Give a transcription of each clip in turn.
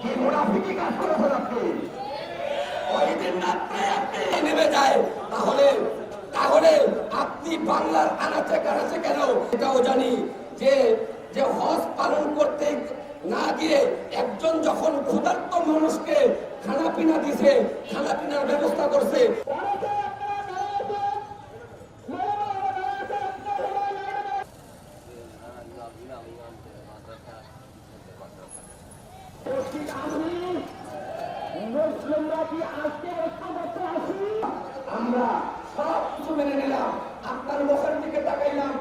কি মুনাফিকি আপনি যায় তাহলে তাহলে আপনি বাংলার আনাচে কানাচে কেন এটাও জানি যে যে হজ পালন করতে না গিয়ে একজন যখন ক্ষুধার্ত মানুষকে খানা পিনা দিছে খানা পিনার ব্যবস্থা করছে আসি আমরা সব কিছু মেনে নিলাম। আপনার মুখের দিকে তাকাইলাম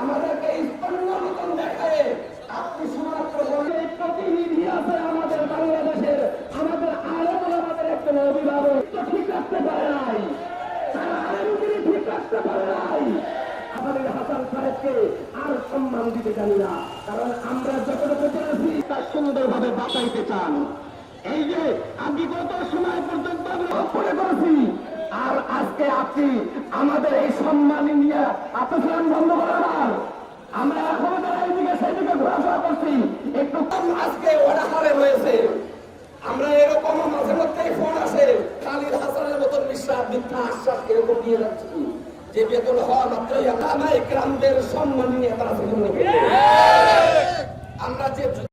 আমাদেরকে স্তন্য মতন দেখায় আপনি প্রতিনিধি আছে আমাদের বাংলাদেশের, আমাদের আরও আমাদের একজন অভিভাবক। ঠিক রাখতে পারে নাই। তারা ঠিক রাখতে পারে আমাদের হাসান সাহেবকে আর সম্মান দিতে জানি না, কারণ আমরা যতটুকু জেনেছি তা সুন্দরভাবে বাঁচাইতে চান। এই যে আমি গত সময় পর্যন্ত করে করেছি, আর আজকে আপনি আমাদের এই সম্মান নিয়ে আত্মসম্মান বন্ধ করার আমরা এখনও যারা এইদিকে সেদিকে ঘোরাফেরা করছি, একটু কম আজকে ওরাহারে রয়েছে। আমরা এরকম মাঝে মধ্যেই ফোন আসে কালির হাসানের মতন বিশ্বাস মিথ্যা আশ্বাস এরকম দিয়ে যাচ্ছি। যে বেতন হওয়া মাত্রই আমরা গ্রামদের সম্মান নিয়ে তারা